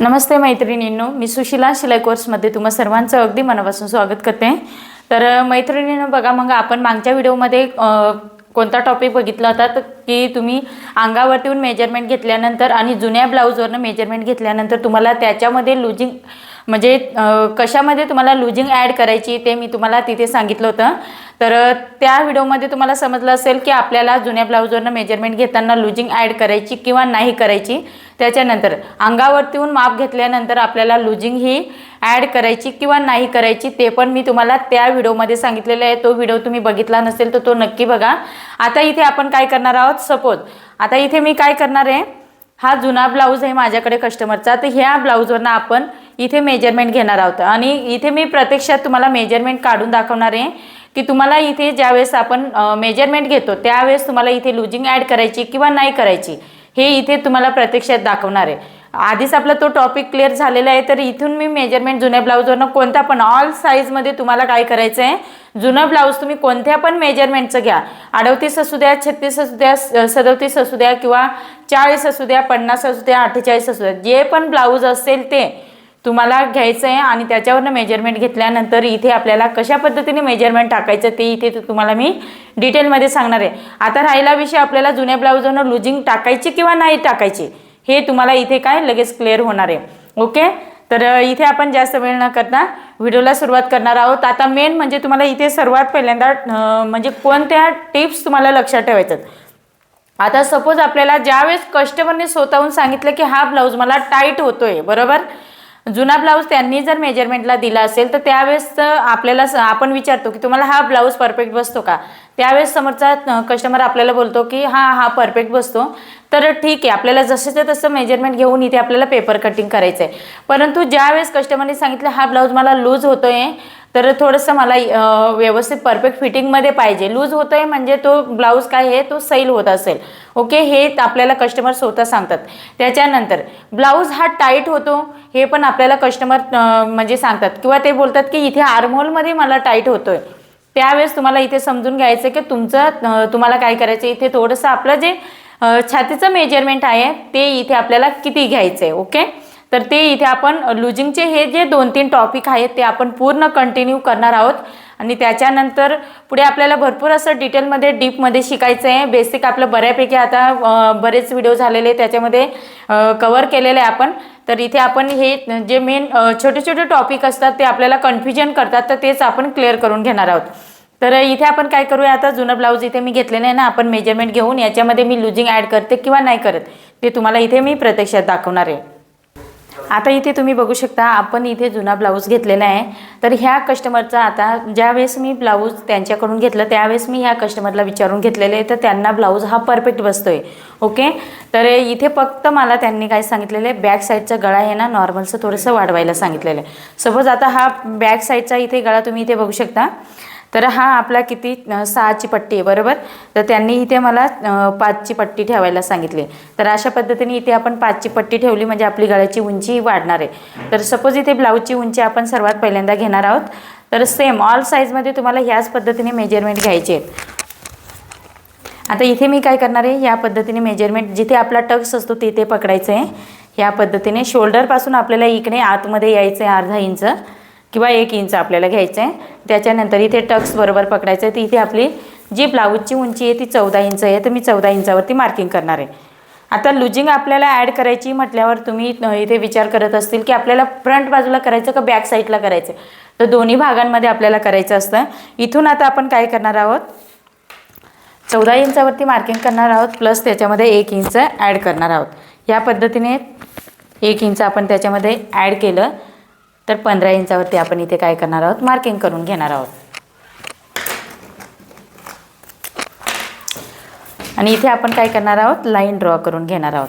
नमस्ते मैत्रिणींनो मी सुशिला शिलाई कोर्समध्ये तुम्हा सर्वांचं अगदी मनापासून स्वागत करते. तर मैत्रिणींनो बघा मग आपण मागच्या व्हिडिओमध्ये कोणता टॉपिक बघितला होता? तर की तुम्ही अंगावरतीहून मेजरमेंट घेतल्यानंतर आणि जुन्या ब्लाऊजवरनं मेजरमेंट घेतल्यानंतर तुम्हाला त्याच्यामध्ये लुजिंग म्हणजे कशामध्ये तुम्हाला लुजिंग ॲड करायची ते मी तुम्हाला तिथे सांगितलं होतं. तर त्या व्हिडिओमध्ये तुम्हाला समजलं असेल की आपल्याला जुन्या ब्लाऊजवरनं मेजरमेंट घेताना लुजिंग ॲड करायची किंवा नाही करायची. त्याच्यानंतर अंगावरतीहून माप घेतल्यानंतर आपल्याला लुजिंग ही ॲड करायची किंवा नाही करायची ते पण मी तुम्हाला त्या व्हिडिओमध्ये सांगितलेलं आहे. तो व्हिडिओ तुम्ही बघितला नसेल तर तो नक्की बघा. आता इथे आपण काय करणार आहोत? सपोज आता इथे मी काय करणार आहे? हा जुना ब्लाऊज आहे माझ्याकडे कस्टमरचा तर ह्या ब्लाऊजवरनं आपण इथे मेजरमेंट घेणार आहोत. आणि इथे मी प्रत्यक्षात तुम्हाला मेजरमेंट काढून दाखवणार आहे की तुम्हाला इथे ज्यावेळेस आपण मेजरमेंट घेतो त्यावेळेस तुम्हाला इथे लुजिंग ॲड करायची किंवा नाही करायची हे इथे तुम्हाला प्रत्यक्षात दाखवणार आहे. आधीच आपला तो टॉपिक क्लिअर झालेला आहे तर इथून मी मेजरमेंट जुन्या ब्लाऊजवरनं कोणता पण ऑल साईजमध्ये तुम्हाला काय करायचं आहे जुनं ब्लाऊज तुम्ही कोणत्या पण मेजरमेंटचं घ्या. अडवतीस असू द्या छत्तीस असू द्या स- सदोतीस असू द्या किंवा चाळीस असू द्या पन्नास असू द्या अठ्ठेचाळीस असू द्या जे पण ब्लाऊज असेल ते तुम्हाला घ्यायचं आहे आणि त्याच्यावरनं मेजरमेंट घेतल्यानंतर इथे आपल्याला कशा पद्धतीने मेजरमेंट टाकायचं ते इथे तुम्हाला मी डिटेलमध्ये सांगणार आहे. आता राहिला विषय आपल्याला जुन्या ब्लाऊजवर लुजिंग टाकायची किंवा नाही टाकायची हे तुम्हाला इथे काय लगेच क्लिअर होणार आहे. ओके तर इथे आपण जास्त वेळ न करता व्हिडिओला सुरुवात करणार आहोत. आता मेन म्हणजे तुम्हाला इथे सर्वात पहिल्यांदा म्हणजे कोणत्या टिप्स तुम्हाला लक्षात ठेवायच्यात? आता सपोज आपल्याला ज्यावेळेस कस्टमरने स्वतःहून सांगितलं की हा ब्लाऊज मला टाईट होतोय बरोबर? जुना ब्लाऊज त्यांनी जर मेजरमेंटला दिला असेल तर त्यावेळेस तर आपल्याला स- आपण विचारतो की तुम्हाला हा ब्लाऊज परफेक्ट बसतो का? त्यावेळेस समोरचा कस्टमर आपल्याला बोलतो की हा हा परफेक्ट बसतो. तर ठीक आहे आपल्याला जसंच्या तसं मेजरमेंट घेऊन इथे आपल्याला पेपर कटिंग करायचं आहे परंतु ज्यावेळेस कस्टमरने सांगितलं हा ब्लाऊज मला लूज होतो आहे तर थोडंसं मला व्यवस्थित परफेक्ट फिटिंगमध्ये पाहिजे. लूज होतोय म्हणजे तो ब्लाऊज काय आहे तो सैल होत असेल. ओके हे आपल्याला कस्टमर स्वतः सांगतात. त्याच्यानंतर ब्लाऊज हा टाईट होतो. हे पण आपल्याला कस्टमर म्हणजे सांगतात. किंवा ते बोलतात की इथे आर्मोलमध्ये मला टाईट होतो आहे त्यावेळेस तुम्हाला इथे समजून घ्यायचं की तुमचं तुम्हाला काय करायचं? इथे थोडंसं आपलं जे छातीचं मेजरमेंट आहे ते इथे आपल्याला किती घ्यायचं आहे ओके तर ते इथे आपण लुजिंगचे हे जे दोन तीन टॉपिक आहेत ते आपण पूर्ण कंटिन्यू करणार आहोत. आणि त्याच्यानंतर पुढे आपल्याला भरपूर असं डिटेलमध्ये डीपमध्ये शिकायचं आहे बेसिक आपलं बऱ्यापैकी आता बरेच व्हिडिओ झालेले त्याच्यामध्ये कवर केलेले आहे आपण. तर इथे आपण हे जे मेन छोटे छोटे टॉपिक असतात ते आपल्याला कन्फ्युजन करतात. तर तेच आपण क्लिअर करून घेणार आहोत. तर इथे आपण काय करूया आता? जुनं ब्लाऊज इथे मी घेतलेलं आहे ना आपण मेजरमेंट घेऊन याच्यामध्ये मी लुजिंग ॲड करते किंवा नाही करत ते तुम्हाला इथे मी प्रत्यक्षात दाखवणार आहे. आता इथे तुम्ही बघू शकता आपण इथे जुना ब्लाऊज घेतलेला आहे. तर ह्या कस्टमरचा आता ज्यावेळेस मी ब्लाऊज त्यांच्याकडून घेतलं त्यावेळेस मी ह्या कस्टमरला विचारून घेतलेलं आहे. तर त्यांना ब्लाऊज हा परफेक्ट बसतोय. ओके? तर इथे फक्त मला त्यांनी काय सांगितलेलं आहे बॅक साईडचा गळा आहे ना नॉर्मलचं थोडंसं वाढवायला सांगितलेलं आहे. सपोज आता हा बॅक साईडचा इथे गळा तुम्ही इथे बघू शकता. तर हा आपला किती सहाची पट्टी आहे बरोबर? तर त्यांनी इथे मला पाचची पट्टी ठेवायला सांगितली. तर अशा पद्धतीने इथे आपण पाचची पट्टी ठेवली म्हणजे आपली गळ्याची उंची वाढणार आहे. तर सपोज इथे ब्लाऊजची उंची आपण सर्वात पहिल्यांदा घेणार आहोत. तर सेम ऑल साईजमध्ये तुम्हाला ह्याच पद्धतीने मेजरमेंट घ्यायचे आहेत. आता इथे मी काय करणार आहे या पद्धतीने मेजरमेंट जिथे आपला टक्स असतो तिथे पकडायचं आहे या पद्धतीने शोल्डरपासून आपल्याला इकडे आतमध्ये यायचं आहे अर्धा इंच. किंवा एक इंच आपल्याला घ्यायचं आहे त्याच्यानंतर इथे टक्स बरोबर पकडायचं आहे तर इथे आपली जी ब्लाऊजची उंची आहे ती चौदा इंच आहे. तर मी चौदा इंचावरती मार्किंग करणार आहे. आता लुजिंग आपल्याला ॲड करायची म्हटल्यावर तुम्ही इथे विचार करत असतील की आपल्याला फ्रंट बाजूला करायचं का बॅक साईडला करायचं? तर दोन्ही भागांमध्ये आपल्याला करायचं असतं. इथून आता आपण काय करणार आहोत? चौदा इंचावरती मार्किंग करणार आहोत. प्लस त्याच्यामध्ये एक इंच ॲड करणार आहोत. या पद्धतीने एक इंच आपण त्याच्यामध्ये ॲड केलं. तर पंधरा इंचावरती आपण इथे काय करणार आहोत? मार्किंग करून घेणार आहोत. आणि इथे आपण काय करणार आहोत? लाईन ड्रॉ करून घेणार आहोत.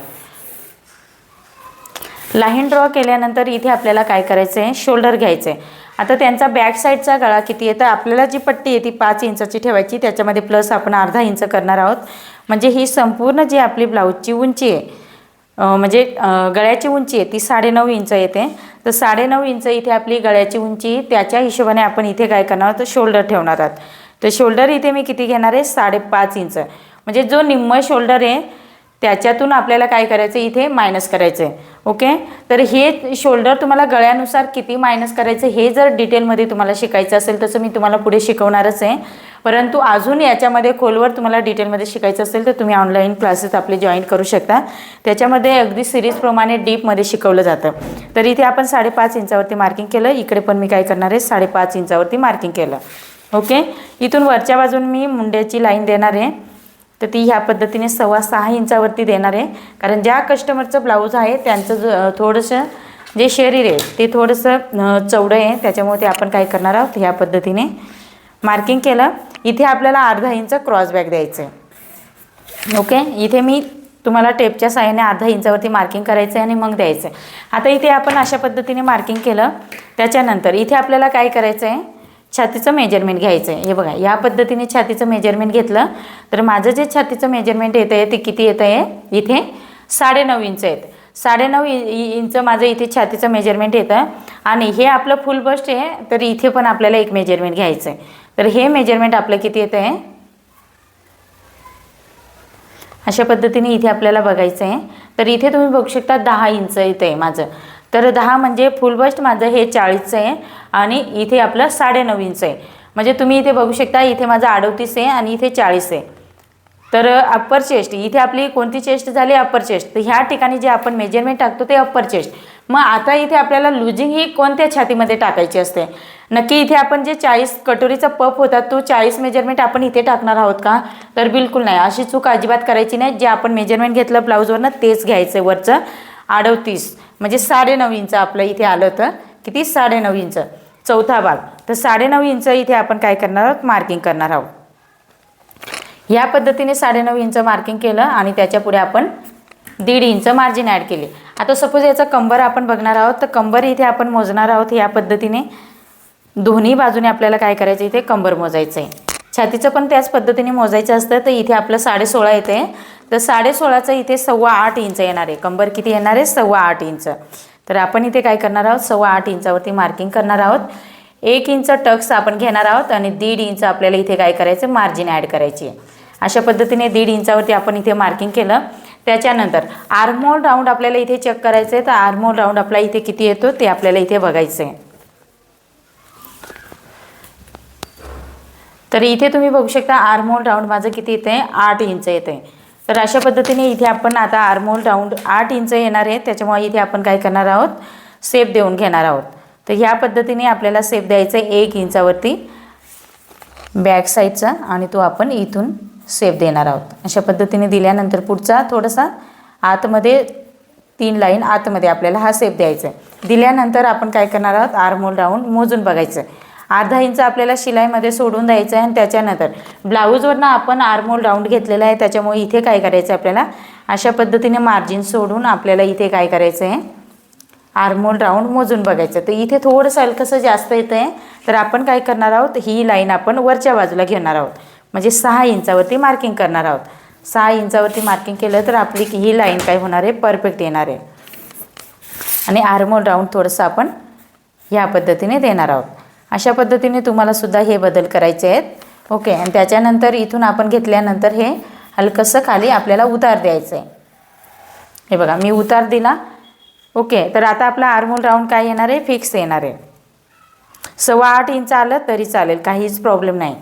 लाईन ड्रॉ केल्यानंतर इथे आपल्याला काय करायचं आहे शोल्डर घ्यायचं आहे आता त्यांचा बॅक साईडचा गळा किती आहे? तर आपल्याला जी पट्टी आहे ती पाच इंचाची ठेवायची. त्याच्यामध्ये प्लस आपण अर्धा इंच करणार आहोत. म्हणजे ही संपूर्ण जी आपली ब्लाऊजची उंची आहे म्हणजे गळ्याची उंची आहे ती साडेनऊ इंच येते. तर साडेनऊ इंच इथे आपली गळ्याची उंची त्याच्या हिशोबाने आपण इथे काय करणार तर शोल्डर ठेवणार आहोत. तर शोल्डर इथे मी किती घेणार आहे? साडेपाच इंच. म्हणजे जो निम्म शोल्डर आहे त्याच्यातून आपल्याला काय करायचं इथे मायनस करायचं आहे ओके? तर हे शोल्डर तुम्हाला गळ्यानुसार किती मायनस करायचं हे जर डिटेलमध्ये तुम्हाला शिकायचं असेल तसं मी तुम्हाला पुढे शिकवणारच आहे. परंतु अजून याच्यामध्ये खोलवर तुम्हाला डिटेलमध्ये शिकायचं असेल तर तुम्ही ऑनलाईन क्लासेस आपले जॉईन करू शकता. त्याच्यामध्ये अगदी सिरीजप्रमाणे डीपमध्ये शिकवलं जातं. तर इथे आपण साडेपाच इंचावरती मार्किंग केलं. इकडे पण मी काय करणार आहे साडेपाच इंचावरती मार्किंग केलं. ओके इथून वरच्या बाजून मी मुंड्याची लाईन देणार आहे. तर ती ह्या पद्धतीने सव्वा सहा इंचावरती देणार आहे. कारण ज्या कस्टमरचं ब्लाऊज आहे त्यांचं ज थोडंसं जे शरीर आहे ते थोडंसं चौडं चवडं आहे. त्याच्यामुळे ते आपण काय करणार आहोत? ह्या पद्धतीने मार्किंग केलं. इथे आपल्याला अर्धा इंच क्रॉस बॅग द्यायचं आहे ओके? इथे मी तुम्हाला टेपच्या साह्याने अर्धा इंचावरती मार्किंग करायचं आहे आणि मग द्यायचं आहे आता इथे आपण अशा पद्धतीने मार्किंग केलं. त्याच्यानंतर इथे आपल्याला काय करायचं आहे छातीचं मेजरमेंट घ्यायचं आहे हे बघा या पद्धतीने छातीचं मेजरमेंट घेतलं. तर माझं जे छातीचं मेजरमेंट येतं आहे ते किती येतं आहे? इथे साडेनऊ इंच आहेत. साडेनऊ इ- इंच माझं इथे छातीचं मेजरमेंट येतं. आणि हे आपलं फुल बस्ट आहे तर इथे पण आपल्याला एक मेजरमेंट घ्यायचं आहे तर हे मेजरमेंट आपलं किती येतं आहे अशा पद्धतीने इथे आपल्याला बघायचं आहे तर इथे तुम्ही बघू शकता दहा इंच इथे आहे माझं. तर दहा म्हणजे फुल बस्ट माझं हे चाळीसचं आहे आणि इथे आपलं साडेनऊ इंच आहे. म्हणजे तुम्ही इथे बघू शकता इथे माझं अडतीस आहे आणि इथे चाळीस आहे. तर अप्पर चेस्ट इथे आपली कोणती चेस्ट झाली? अप्पर चेस्ट तर ह्या ठिकाणी जे आपण मेजरमेंट टाकतो ते अप्पर चेस्ट मग आता इथे आपल्याला लुजिंग ही कोणत्या छातीमध्ये टाकायची असते? नक्की इथे आपण जे चाळीस कटोरीचा पप होता तो चाळीस मेजरमेंट आपण इथे टाकणार आहोत का? तर बिलकुल नाही. अशी चूक अजिबात करायची नाही. जे आपण मेजरमेंट घेतलं ब्लाऊजवरनं तेच घ्यायचं वरचं. अडवतीस म्हणजे साडेनऊ इंच आपलं इथे आलं होतं. किती? साडेनऊ इंच. चौथा भाग. तर साडेनऊ इंच इथे आपण काय करणार आहोत? मार्किंग करणार आहोत. या पद्धतीने साडेनऊ इंच मार्किंग केलं आणि त्याच्या पुढे आपण दीड इंच मार्जिन ॲड केली. आता सपोज याचा कंबर आपण बघणार आहोत तर कंबर इथे आपण मोजणार आहोत या पद्धतीने. दोन्ही बाजूने आपल्याला काय करायचं इथे कंबर मोजायचं आहे छातीचं पण त्याच पद्धतीने मोजायचं असतं तर इथे आपलं साडेसोळा येते. तर साडेसोळाचं इथे सव्वा आठ इंच येणार आहे. कंबर किती येणार आहे? सव्वा आठ इंच. तर आपण इथे काय करणार आहोत? सव्वा आठ इंचावरती मार्किंग करणार आहोत. एक इंच टक्स आपण घेणार आहोत आणि दीड इंच आपल्याला इथे काय करायचं मार्जिन ॲड करायची आहे अशा पद्धतीने दीड इंचावरती आपण इथे मार्किंग केलं. त्याच्यानंतर आर्मोल राऊंड आपल्याला इथे चेक करायचं आहे तर आर्मोल राऊंड आपला इथे किती येतो ते आपल्याला इथे बघायचं आहे. तर इथे तुम्ही बघू शकता आर्मोल राऊंड माझं किती येतं? आहे आठ इंच येतं. आहे तर अशा पद्धतीने इथे आपण आता आर्मोल राऊंड आठ इंच येणार आहे. त्याच्यामुळे इथे आपण काय करणार आहोत? सेप देऊन घेणार आहोत. तर ह्या पद्धतीने आपल्याला सेप द्यायचं आहे एक इंचावरती. बॅक साईडचा आणि तो आपण इथून सेप देणार आहोत. अशा पद्धतीने दिल्यानंतर पुढचा थोडासा आतमध्ये तीन लाईन आतमध्ये आपल्याला हा सेप द्यायचा आहे. दिल्यानंतर आपण काय करणार आहोत? आर्मोल राऊंड मोजून बघायचं. आहे अर्धा इंच आपल्याला शिलाईमध्ये सोडून द्यायचं आहे आणि त्याच्यानंतर ब्लाऊजवरनं आपण आर्मोल राऊंड घेतलेला आहे. त्याच्यामुळे इथे काय करायचं आहे आपल्याला? अशा पद्धतीने मार्जिन सोडून आपल्याला इथे काय करायचं आहे? आर्मोल राऊंड मोजून बघायचं. तर इथे थोडंसं हलकंसं जास्त येतं आहे तर आपण काय करणार आहोत? ही लाईन आपण वरच्या बाजूला घेणार आहोत. म्हणजे सहा इंचावरती मार्किंग करणार आहोत. सहा इंचावरती मार्किंग केलं तर आपली ही लाईन काय होणार आहे? परफेक्ट येणार आहे. आणि आर्मोल राऊंड थोडंसं आपण ह्या पद्धतीने देणार आहोत. अशा पद्धतीने तुम्हालासुद्धा हे बदल करायचे आहेत. ओके आणि त्याच्यानंतर इथून आपण घेतल्यानंतर हे हलकंसं खाली आपल्याला उतार द्यायचं आहे. हे बघा मी उतार दिला. ओके तर आता आपला आर्मोल राऊंड काय येणार आहे? फिक्स येणार आहे. सव्वा आठ इंच आलं तरी चालेल काहीच प्रॉब्लेम नाही.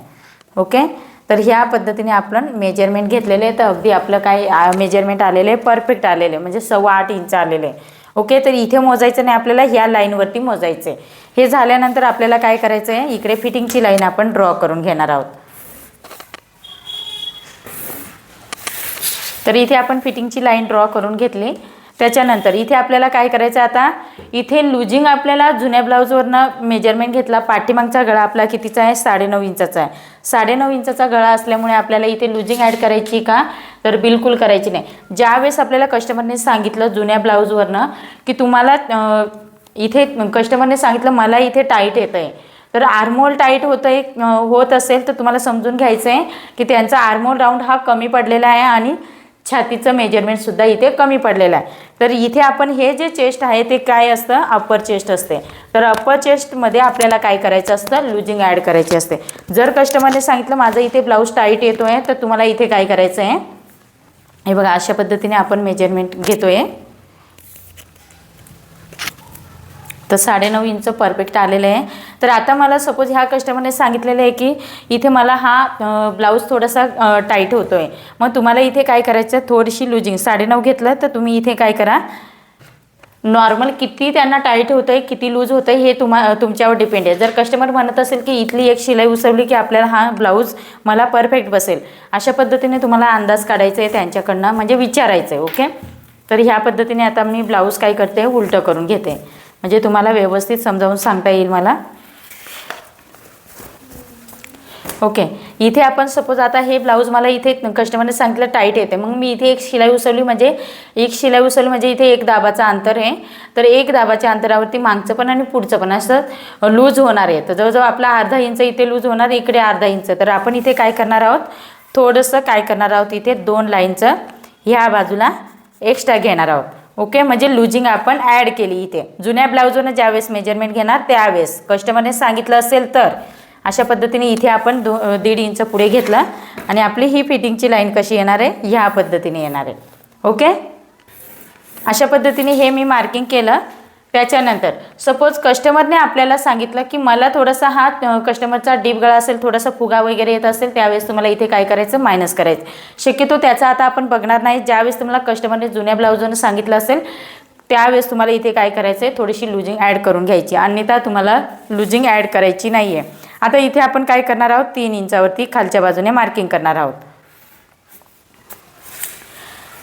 ओके तर ह्या पद्धतीने आपण मेजरमेंट घेतलेले आहे तर अगदी आपलं काय मेजरमेंट आलेलं आहे परफेक्ट आलेलं आहे म्हणजे सव्वा आठ इंच आलेलं. आहे ओके तर इथे मोजायचं नाही आपल्याला ह्या लाईनवरती मोजायचं आहे हे झाल्यानंतर आपल्याला काय करायचं आहे इकडे फिटिंगची लाईन आपण ड्रॉ करून घेणार आहोत. तर इथे आपण फिटिंगची लाईन ड्रॉ करून घेतली. त्याच्यानंतर इथे आपल्याला काय करायचं आता? इथे लुजिंग आपल्याला जुन्या ब्लाऊजवरनं मेजरमेंट घेतला. पाठीमागचा गळा आपला कितीचा आहे? साडेनऊ इंचाचा आहे. साडेनऊ इंचाचा गळा असल्यामुळे आपल्याला इथे लुजिंग ॲड करायची का? तर बिलकुल करायची नाही. ज्यावेळेस आपल्याला कस्टमरने सांगितलं जुन्या ब्लाऊजवरनं की तुम्हाला इथे कस्टमरने सांगितलं मला इथे टाईट येतं आहे. तर आर्मोल टाईट होतं आहे होत असेल तर तुम्हाला समजून घ्यायचं आहे की त्यांचा आर्मोल राऊंड हा कमी पडलेला आहे आणि छातीचं मेजरमेंटसुद्धा इथे कमी पडलेलं आहे. तर इथे आपण हे जे चेस्ट आहे ते काय असतं? अप्पर चेस्ट असते. तर अप्पर चेस्टमध्ये आपल्याला काय करायचं असतं? लुजिंग ॲड करायची असते. जर कस्टमरने सांगितलं माझं इथे ब्लाऊज टाईट येतो आहे तर तुम्हाला इथे काय करायचं आहे हे बघा अशा पद्धतीने आपण मेजरमेंट घेतो आहे तर साडेनऊ इंच परफेक्ट आलेलं आहे. तर आता मला सपोज ह्या कस्टमरने सांगितलेलं आहे की इथे मला हा ब्लाऊज थोडासा टाईट होतो आहे मग तुम्हाला इथे काय करायचं थोडीशी लुजिंग साडेनऊ घेतलं तर तुम्ही इथे काय करा? नॉर्मल किती त्यांना टाईट होतं आहे किती लूज होतं आहे हे तुम्हा तुमच्यावर डिपेंड आहे. जर कस्टमर म्हणत असेल की इथली एक शिलाई उसवली की आपल्याला हा ब्लाऊज मला परफेक्ट बसेल अशा पद्धतीने तुम्हाला अंदाज काढायचा आहे त्यांच्याकडनं. म्हणजे विचारायचं आहे ओके तर ह्या पद्धतीने आता मी ब्लाऊज काय करते? उलटं करून घेते. म्हणजे तुम्हाला व्यवस्थित समजावून सांगता येईल मला. ओके. इथे आपण सपोज आता हे ब्लाऊज मला इथे कस्टमरने सांगितलं टाईट येते. मग मी इथे एक शिलाई उसवली म्हणजे एक शिलाई उसवली म्हणजे इथे एक दाबाचं अंतर आहे. तर एक दाबाच्या अंतरावरती मागचं पण आणि पुढचं पण असं लूज होणार आहे. तर जवळजवळ आपला अर्धा इंच इथे लूज होणार इकडे अर्धा इंच. तर आपण इथे काय करणार आहोत? थोडंसं काय करणार आहोत इथे दोन लाईनचं ह्या बाजूला एक्स्ट्रा घेणार आहोत. ओके म्हणजे लुजिंग आपण ॲड केली इथे. जुन्या ब्लाऊजवरनं ज्यावेळेस मेजरमेंट घेणार त्यावेळेस. कस्टमरने सांगितलं असेल तर. अशा पद्धतीने इथे आपण दो दीड इंच पुढे घेतला आणि आपली ही फिटिंगची लाईन कशी येणार आहे? ह्या पद्धतीने येणार आहे. ओके अशा पद्धतीने हे मी मार्किंग केलं. त्याच्यानंतर सपोज कस्टमरने आपल्याला सांगितलं की मला थोडासा हा कस्टमरचा डीप गळा असेल थोडासा फुगा वगैरे येत असेल त्यावेळेस तुम्हाला इथे काय करायचं? मायनस करायचं. शक्यतो त्याचा आता आपण बघणार नाही. ज्यावेळेस तुम्हाला कस्टमरने जुन्या ब्लाऊजनं सांगितलं असेल त्यावेळेस तुम्हाला इथे काय करायचं आहे थोडीशी लुजिंग ॲड करून घ्यायची. अन्यथा तुम्हाला लुजिंग ॲड करायची नाही आहे आता इथे आपण काय करणार आहोत? तीन इंचावरती खालच्या बाजूने मार्किंग करणार आहोत.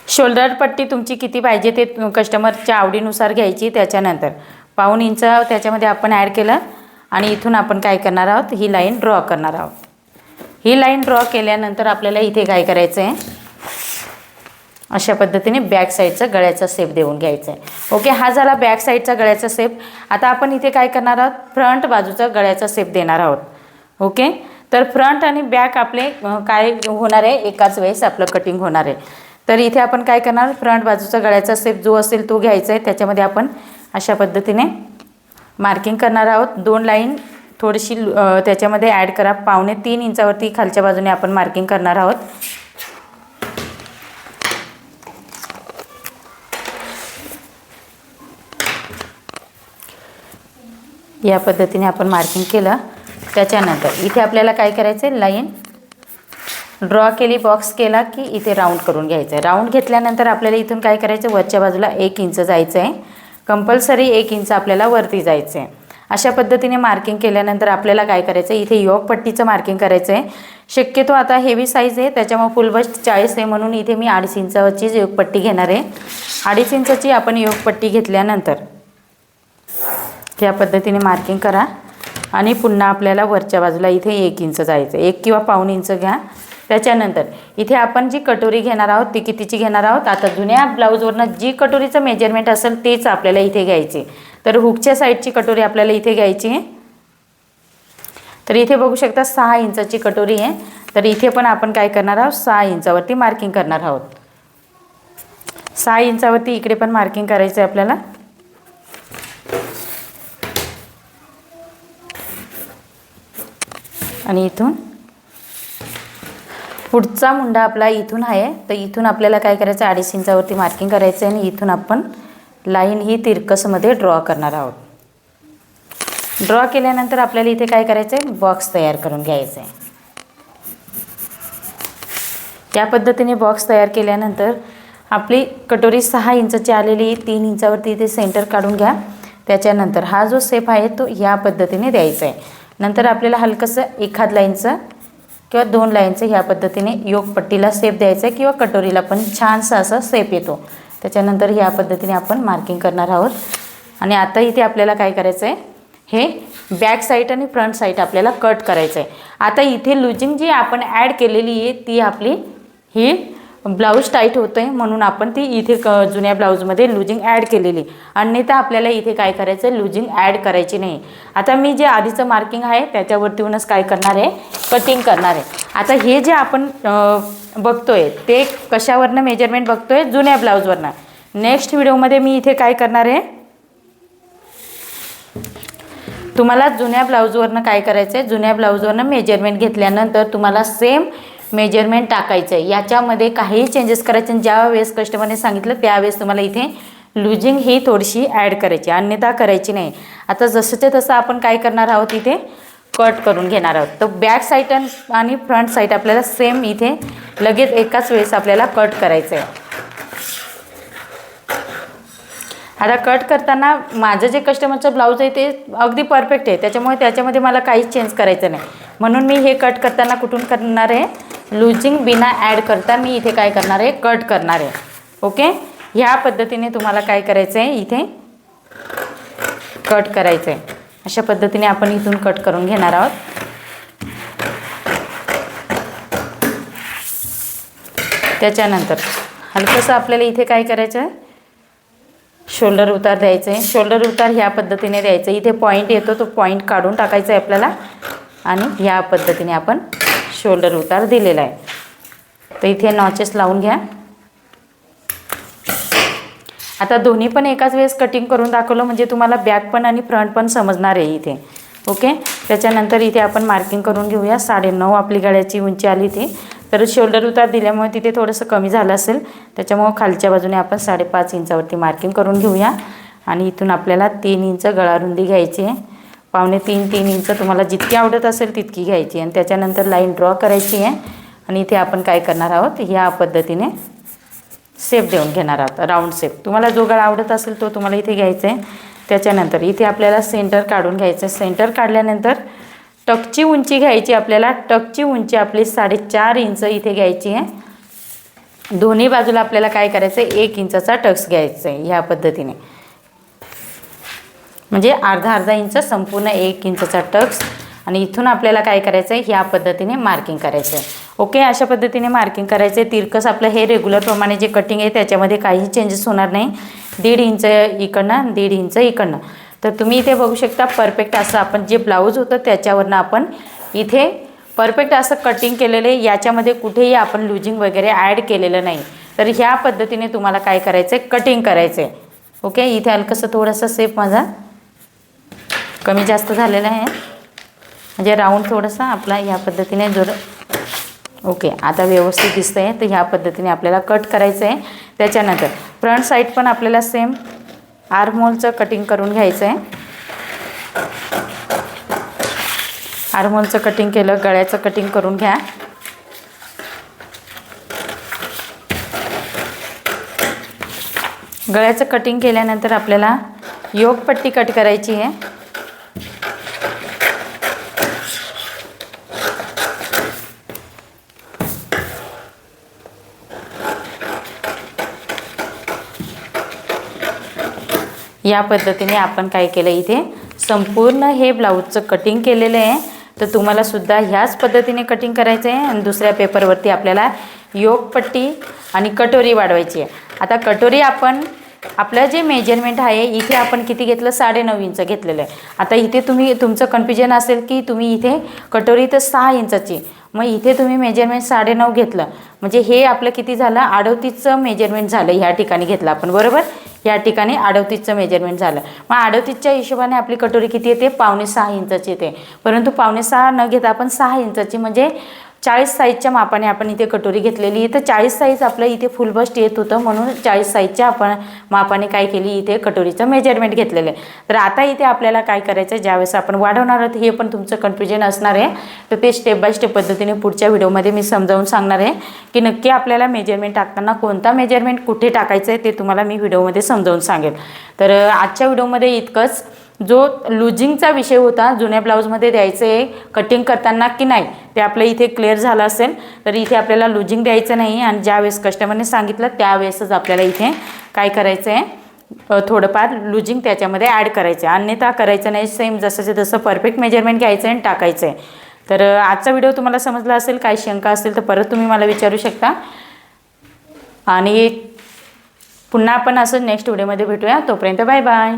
शोल्डर पट्टी तुमची किती पाहिजे ते कस्टमरच्या आवडीनुसार घ्यायची त्याच्यानंतर. पाऊण इंच त्याच्यामध्ये आपण ॲड केलं आणि इथून आपण काय करणार आहोत? ही लाईन ड्रॉ करणार आहोत. ही लाईन ड्रॉ केल्यानंतर आपल्याला इथे काय करायचं आहे अशा पद्धतीने बॅक साईडचा गळ्याचा सेप देऊन घ्यायचा आहे ओके हा झाला बॅक साईडचा गळ्याचा सेप आता आपण इथे काय करणार आहोत? फ्रंट बाजूचा गळ्याचा सेप देणार आहोत. ओके तर फ्रंट आणि बॅक आपले काय होणार आहे? एकाच वेळेस आपलं कटिंग होणार आहे. तर इथे आपण काय करणार? फ्रंट बाजूचा गळ्याचा सेप जो असेल तो घ्यायचा आहे. त्याच्यामध्ये आपण अशा पद्धतीने मार्किंग करणार आहोत. दोन लाईन थोडीशी त्याच्यामध्ये ॲड करा. पावणे तीन इंचावरती खालच्या बाजूने आपण मार्किंग करणार आहोत. या पद्धतीने आपण मार्किंग केलं. त्याच्यानंतर इथे आपल्याला काय करायचं आहे लाईन ड्रॉ केली बॉक्स केला की इथे राऊंड करून घ्यायचं आहे राऊंड घेतल्यानंतर आपल्याला इथून काय करायचं वरच्या बाजूला एक इंच जायचं आहे कंपल्सरी एक इंच आपल्याला वरती जायचं आहे अशा पद्धतीने मार्किंग केल्यानंतर आपल्याला काय करायचं आहे इथे योग पट्टीचं मार्किंग करायचं आहे शक्यतो आता हेवी साईज आहे त्याच्यामुळे फुल बस्ट चाळीस आहे म्हणून इथे मी अडीच इंचावरचीच योगपट्टी घेणार आहे. अडीच इंचाची आपण योगपट्टी घेतल्यानंतर या पद्धतीने मार्किंग करा. आणि पुन्हा आपल्याला वरच्या बाजूला इथे एक इंच जायचं एक किंवा पाऊण इंच घ्या. त्याच्यानंतर इथे आपण जी कटोरी घेणार आहोत ती कितीची घेणार आहोत? आता जुन्या ब्लाऊजवरनं जी कटोरीचं मेजरमेंट असेल तेच आपल्याला इथे घ्यायचे. तर हुकच्या साईडची कटोरी आपल्याला इथे घ्यायची आहे. तर इथे बघू शकता सहा इंचाची कटोरी आहे. तर इथे पण आपण काय करणार आहोत? सहा इंचावरती मार्किंग करणार आहोत. सहा इंचावरती इकडे पण मार्किंग करायचं आहे आपल्याला. आणि इथून पुढचा मुंडा आपला इथून आहे. तर इथून आपल्याला काय करायचं? अडीच इंचावरती मार्किंग करायचं आहे आणि इथून आपण लाईन ही तिरकसमध्ये ड्रॉ करणार आहोत. ड्रॉ केल्यानंतर आपल्याला इथे काय करायचं आहे बॉक्स तयार करून घ्यायचं आहे या पद्धतीने बॉक्स तयार केल्यानंतर आपली कटोरी सहा इंचाची आलेली तीन इंचावरती इथे सेंटर काढून घ्या. त्याच्यानंतर हा जो सेप आहे तो ह्या पद्धतीने द्यायचा आहे नंतर आपल्याला हलकंसं एखाद लाईनचं किंवा दोन लाईनचं ह्या पद्धतीने योगपट्टीला सेप द्यायचं आहे किंवा कटोरीला पण छानसा असा सेप येतो. त्याच्यानंतर ह्या पद्धतीने आपण मार्किंग करणार आहोत. आणि आता इथे आपल्याला काय करायचं आहे हे बॅक साईड आणि फ्रंट साईड आपल्याला कट करायचं आहे आता इथे लुजिंग जी आपण ॲड केलेली आहे ती आपली ही ब्लाऊज टाईट होतं आहे म्हणून आपण ती इथे क जुन्या ब्लाऊजमध्ये लुजिंग ॲड केलेली. अन्यथा आपल्याला इथे काय करायचं? आहे लुजिंग ॲड करायची नाही. आता मी जे आधीचं मार्किंग आहे त्याच्यावरतीहूनच काय करणार आहे? कटिंग करणार आहे. आता हे जे आपण बघतो बघतोय ते कशावरनं मेजरमेंट बघतोय? जुन्या ब्लाऊजवरनं. नेक्स्ट व्हिडिओमध्ये मी इथे काय करणार आहे? तुम्हाला जुन्या ब्लाऊजवरनं काय करायचं आहे जुन्या ब्लाऊजवरनं मेजरमेंट घेतल्यानंतर तुम्हाला सेम मेजरमेंट टाकायचं आहे याच्यामध्ये काहीही चेंजेस करायचे आणि ज्या वेळेस कस्टमरने सांगितलं त्यावेळेस तुम्हाला इथे लुजिंग ही थोडीशी ॲड करायची अन्यथा करायची नाही. आता जसंच्या तसं आपण काय करणार आहोत इथे? कट करून घेणार आहोत. तर बॅक साईड आणि फ्रंट साईड आपल्याला सेम इथे लगेच एकाच वेळेस आपल्याला कट करायचं आहे आता कट करताना माझं जे कस्टमरचं ब्लाऊज आहे ते अगदी परफेक्ट आहे. त्याच्यामुळे त्याच्यामध्ये मला काहीच चेंज करायचं नाही. म्हणून मी हे कट करताना कुठून करणार आहे? लुजिंग बिना ॲड करता मी इथे काय करणार आहे? कट करणार आहे. ओके? ह्या पद्धतीने तुम्हाला काय करायचं आहे? इथे कट करायचं आहे. अशा पद्धतीने आपण इथून कट करून घेणार आहोत. त्याच्यानंतर हलकंसं आपल्याला इथे काय करायचं आहे? शोल्डर उतार द्यायचं आहे. शोल्डर उतार ह्या पद्धतीने द्यायचं इथे पॉईंट येतो तो पॉईंट काढून टाकायचा आहे आपल्याला. आणि ह्या पद्धतीने आपण शोल्डर उतार दिलेला आहे. तर इथे नॉचेस लावून घ्या. आता दोन्ही पण एकाच वेळेस कटिंग करून दाखवलं म्हणजे तुम्हाला बॅक पण आणि फ्रंट पण समजणार आहे इथे. ओके त्याच्यानंतर इथे आपण मार्किंग करून घेऊया. साडेनऊ आपली गळ्याची उंची आली ती तर शोल्डर उतार दिल्यामुळे तिथे थोडंसं कमी झालं असेल. त्याच्यामुळं खालच्या बाजूने आपण साडेपाच इंचावरती मार्किंग करून घेऊया. आणि इथून आपल्याला तीन इंच गळारुंदी घ्यायची आहे. पावणे तीन तीन इंच तुम्हाला जितकी आवडत असेल तितकी घ्यायची आणि त्याच्यानंतर लाईन ड्रॉ करायची आहे. आणि इथे आपण काय करणार आहोत? ह्या पद्धतीने सेप देऊन घेणार आहोत. राऊंड सेप तुम्हाला जो गळा आवडत असेल तो तुम्हाला इथे घ्यायचा आहे. त्याच्यानंतर इथे आपल्याला सेंटर काढून घ्यायचं आहे. सेंटर काढल्यानंतर टकची उंची घ्यायची आपल्याला. टकची उंची आपली साडेचार इंच इथे घ्यायची आहे. दोन्ही बाजूला आपल्याला काय करायचं आहे एक इंचाचा टक्स घ्यायचा आहे ह्या पद्धतीने. म्हणजे अर्धा अर्धा इंच संपूर्ण एक इंचचा टक्स. आणि इथून आपल्याला काय करायचं आहे ह्या पद्धतीने मार्किंग करायचं आहे ओके अशा पद्धतीने मार्किंग करायचं आहे तिरकस आपलं हे रेग्युलरप्रमाणे जे कटिंग आहे त्याच्यामध्ये काही चेंजेस होणार नाही. दीड इंच इकडनं दीड इंच इकडनं. तर तुम्ही इथे बघू शकता परफेक्ट असं आपण जे ब्लाऊज होतं त्याच्यावरनं आपण इथे परफेक्ट असं कटिंग केलेलं आहे. याच्यामध्ये कुठेही आपण लुजिंग वगैरे ॲड केलेलं नाही. तर ह्या पद्धतीने तुम्हाला काय करायचं आहे कटिंग करायचं आहे ओके इथे हलकंसं थोडंसं सेप माझा कमी जास्त झालेलं आहे. म्हणजे राऊंड थोडंसं आपला ह्या पद्धतीने जोर ओके आता व्यवस्थित दिसतं आहे तर ह्या पद्धतीने आपल्याला कट करायचं आहे त्याच्यानंतर फ्रंट साईड पण आपल्याला सेम आरमोलचं कटिंग करून घ्यायचं आहे आरमोलचं कटिंग केलं गळ्याचं कटिंग करून घ्या. गळ्याचं कटिंग केल्यानंतर आपल्याला योगपट्टी कट करायची आहे. या पद्धतीने आपण काय केलं इथे? संपूर्ण हे ब्लाऊजचं कटिंग केलेलं आहे. तर तुम्हाला सुद्धा ह्याच पद्धतीने कटिंग करायचं आहे आणि दुसऱ्या पेपरवरती आपल्याला योगपट्टी आणि कटोरी वाढवायची आहे. आता कटोरी आपण आपलं जे मेजरमेंट आहे इथे आपण किती घेतलं? साडेनऊ इंच घेतलेलं आहे. आता इथे तुम्ही तुमचं कन्फ्युजन असेल की तुम्ही इथे कटोरी तर सहा इंचाची मग इथे तुम्ही मेजरमेंट साडेनऊ घेतलं. म्हणजे हे आपलं किती झालं? अडवतीसचं मेजरमेंट झालं ह्या ठिकाणी घेतलं आपण बरोबर? या ठिकाणी अडवतीसचं मेजरमेंट झालं. मग अडवतीसच्या हिशोबाने आपली कटोरी किती येते? पावणे सहा इंचाची येते. परंतु पावणे सहा न घेता आपण सहा इंचाची म्हणजे चाळीस साईजच्या मापाने आपण इथे कटोरी घेतलेली आहे. तर चाळीस साईज आपलं इथे फुल बस्ट येत होतं म्हणून चाळीस साईजच्या आपण मापाने काय केली इथे कटोरीचं मेजरमेंट घेतलेलं आहे. तर आता इथे आपल्याला काय करायचं आहे ज्यावेळेस आपण वाढवणार आहोत हे पण तुमचं कन्फ्युजन असणार आहे. तर ते स्टेप बाय स्टेप पद्धतीने पुढच्या व्हिडिओमध्ये मी समजावून सांगणार आहे की नक्की आपल्याला मेजरमेंट टाकताना कोणता मेजरमेंट कुठे टाकायचं आहे ते तुम्हाला मी व्हिडिओमध्ये समजावून सांगेल. तर आजच्या व्हिडिओमध्ये इतकंच. जो लुजिंगचा विषय होता जुन्या ब्लाऊजमध्ये द्यायचं आहे कटिंग करताना की नाही ते आपलं इथे क्लिअर झालं असेल तर इथे आपल्याला लुजिंग द्यायचं नाही. आणि ज्यावेळेस कस्टमरने सांगितलं त्यावेळेसच आपल्याला इथे काय करायचं आहे थोडंफार लुजिंग त्याच्यामध्ये ॲड करायचं आहे अन्यथा करायचं नाही सेम जसंचे तसं परफेक्ट मेजरमेंट घ्यायचं आहे आणि टाकायचं आहे तर आजचा व्हिडिओ तुम्हाला समजला असेल काय शंका असेल तर परत तुम्ही मला विचारू शकता. आणि पुन्हा आपण असं नेक्स्ट व्हिडिओमध्ये भेटूया. तोपर्यंत बाय बाय